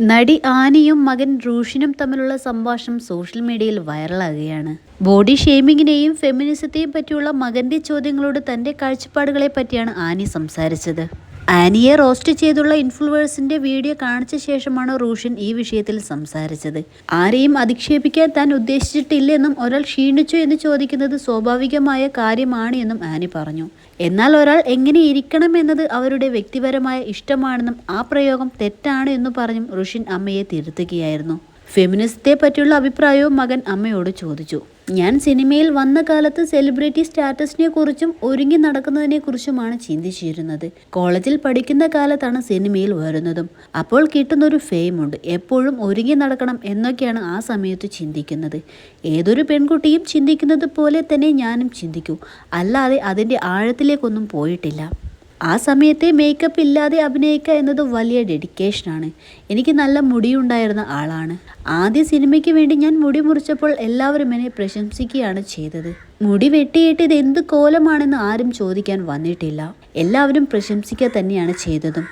നടി ആനയും മകൻ റൂഷിനും തമ്മിലുള്ള സംഭാഷണം സോഷ്യൽ മീഡിയയിൽ വൈറലാകുകയാണ്. ബോഡി ഷേമിങ്ങിനെയും ഫെമിനിസത്തെയും പറ്റിയുള്ള മകന്റെ ചോദ്യങ്ങളോട് തന്റെ കാഴ്ചപ്പാടുകളെ പറ്റിയാണ് ആനി സംസാരിച്ചത്. ആനിയെ റോസ്റ്റ് ചെയ്തുള്ള ഇൻഫ്ലുവേഴ്സിന്റെ വീഡിയോ കാണിച്ച ശേഷമാണ് റൂഷൻ ഈ വിഷയത്തിൽ സംസാരിച്ചത്. ആരെയും അധിക്ഷേപിക്കാൻ താൻ ഉദ്ദേശിച്ചിട്ടില്ലെന്നും ഒരാൾ ക്ഷീണിച്ചു എന്ന് ചോദിക്കുന്നത് സ്വാഭാവികമായ കാര്യമാണ് എന്നും ആനി പറഞ്ഞു. എന്നാൽ ഒരാൾ എങ്ങനെ ഇരിക്കണം എന്നത് അവരുടെ വ്യക്തിപരമായ ഇഷ്ടമാണെന്നും ആ പ്രയോഗം തെറ്റാണ് എന്നു പറഞ്ഞും റുഷിൻ അമ്മയെ തിരുത്തുകയായിരുന്നു. ഫെമിനിസത്തെ പറ്റിയുള്ള അഭിപ്രായവും മകൻ അമ്മയോട് ചോദിച്ചു. ഞാൻ സിനിമയിൽ വന്ന കാലത്ത് സെലിബ്രിറ്റി സ്റ്റാറ്റസിനെ കുറിച്ചും ഒരുങ്ങി നടക്കുന്നതിനെ കുറിച്ചുമാണ് ചിന്തിച്ചിരുന്നത്. കോളേജിൽ പഠിക്കുന്ന കാലത്താണ് സിനിമയിൽ വരുന്നതും. അപ്പോൾ കിട്ടുന്നൊരു ഫെയിമുണ്ട്. എപ്പോഴും ഒരുങ്ങി നടക്കണം എന്നൊക്കെയാണ് ആ സമയത്ത് ചിന്തിക്കുന്നത്. ഏതൊരു പെൺകുട്ടിയും ചിന്തിക്കുന്നത് പോലെ തന്നെ ഞാനും ചിന്തിക്കൂ. അല്ലാതെ അതിന്റെ ആഴത്തിലേക്കൊന്നും പോയിട്ടില്ല. ആ സമയത്തെ മേക്കപ്പ് ഇല്ലാതെ അഭിനയിക്കുക എന്നത് വലിയ ഡെഡിക്കേഷനാണ് എനിക്ക് നല്ല മുടിയുണ്ടായിരുന്ന ആളാണ്. ആദ്യ സിനിമയ്ക്ക് വേണ്ടി ഞാൻ മുടി മുറിച്ചപ്പോൾ എല്ലാവരും എന്നെ പ്രശംസിക്കുകയാണ് ചെയ്തത്. മുടി വെട്ടിയിട്ട് ഇത് എന്ത് കോലമാണെന്ന് ആരും ചോദിക്കാൻ വന്നിട്ടില്ല. എല്ലാവരും പ്രശംസിക്കുക തന്നെയാണ് ചെയ്തതും.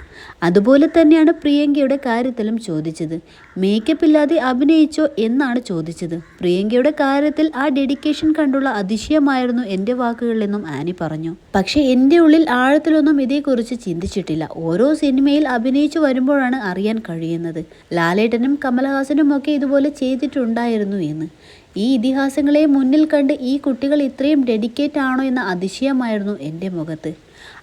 അതുപോലെ തന്നെയാണ് പ്രിയങ്കയുടെ കാര്യത്തിലും ചോദിച്ചത്. മേക്കപ്പ് ഇല്ലാതെ അഭിനയിച്ചോ എന്നാണ് ചോദിച്ചത്. പ്രിയങ്കയുടെ കാര്യത്തിൽ ആ ഡെഡിക്കേഷൻ കണ്ടുള്ള അതിശയമായിരുന്നു എന്റെ വാക്കുകളിലെന്നും ആനി പറഞ്ഞു. പക്ഷെ എന്റെ ഉള്ളിൽ ആഴത്തിലൊന്നും ഇതേക്കുറിച്ച് ചിന്തിച്ചിട്ടില്ല. ഓരോ സിനിമയിൽ അഭിനയിച്ചു വരുമ്പോഴാണ് അറിയാൻ കഴിയുന്നത്. ലാലേട്ടനും കമലഹാസനും ഒക്കെ ഇതുപോലെ ചെയ്തിട്ടുണ്ടായിരുന്നു എന്ന്. ഈ ഇതിഹാസങ്ങളെ മുന്നിൽ കണ്ട് ഈ കുട്ടികൾ ഇത്രയും ഡെഡിക്കേറ്റ് ആണോ എന്ന അതിശയമായിരുന്നു എന്റെ മുഖത്ത്.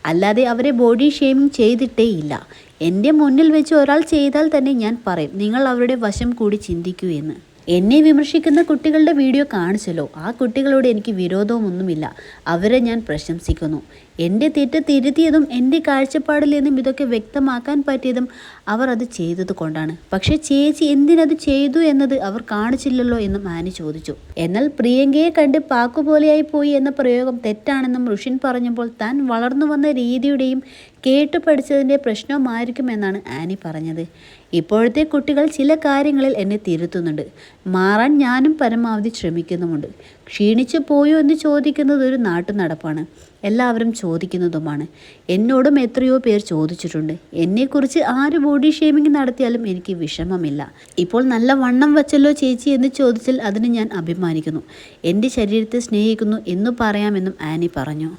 അല്ലാതെ അവരെ ബോഡി ഷേമിങ് ചെയ്തിട്ടേയില്ല എന്റെ മുന്നിൽ വെച്ച് ഒരാൾ ചെയ്താൽ തന്നെ ഞാൻ പറയും നിങ്ങൾ അവരുടെ വശം കൂടി ചിന്തിക്കൂ എന്ന്. എന്നെ വിമർശിക്കുന്ന കുട്ടികളുടെ വീഡിയോ കാണിച്ചല്ലോ. ആ കുട്ടികളോട് എനിക്ക് വിരോധമൊന്നുമില്ല. അവരെ ഞാൻ പ്രശംസിക്കുന്നു. എന്റെ തെറ്റ് തിരുത്തിയതും എന്റെ കാഴ്ചപ്പാടിൽ നിന്നും ഇതൊക്കെ വ്യക്തമാക്കാൻ പറ്റിയതും അവർ അത് ചെയ്തത് കൊണ്ടാണ്. പക്ഷേ ചേച്ചി എന്തിനത് ചെയ്തു എന്നത് അവർ കാണിച്ചില്ലല്ലോ എന്നും ആനി ചോദിച്ചു. എന്നാൽ പ്രിയങ്കയെ കണ്ട് പാക്കുപോലെയായി പോയി എന്ന പ്രയോഗം തെറ്റാണെന്നും ഋഷിൻ പറഞ്ഞപ്പോൾ താൻ വളർന്നു വന്ന രീതിയുടെയും കേട്ടു പഠിച്ചതിന്റെ പ്രശ്നവുമായിരിക്കുമെന്നാണ് ആനി പറഞ്ഞത്. ഇപ്പോഴത്തെ കുട്ടികൾ ചില കാര്യങ്ങളിൽ എന്നെ തിരുത്തുന്നുണ്ട്. മാറാൻ ഞാനും പരമാവധി ശ്രമിക്കുന്നുമുണ്ട്. ക്ഷീണിച്ചു പോയോ എന്ന് ചോദിക്കുന്നത് ഒരു നാട്ടു നടപ്പാണ് എല്ലാവരും ചോദിക്കുന്നതുമാണ്. എന്നോടും എത്രയോ പേർ ചോദിച്ചിട്ടുണ്ട്. എന്നെക്കുറിച്ച് ആര് ബോഡി ഷേമിംഗ് നടത്തിയാലും എനിക്ക് വിഷമമില്ല. ഇപ്പോൾ നല്ല വണ്ണം വച്ചല്ലോ ചേച്ചി എന്ന് ചോദിച്ചാൽ അതിന് ഞാൻ അഭിമാനിക്കുന്നു. എന്റെ ശരീരത്തെ സ്നേഹിക്കുന്നു എന്ന് പറയാമെന്നും ആനി പറഞ്ഞു.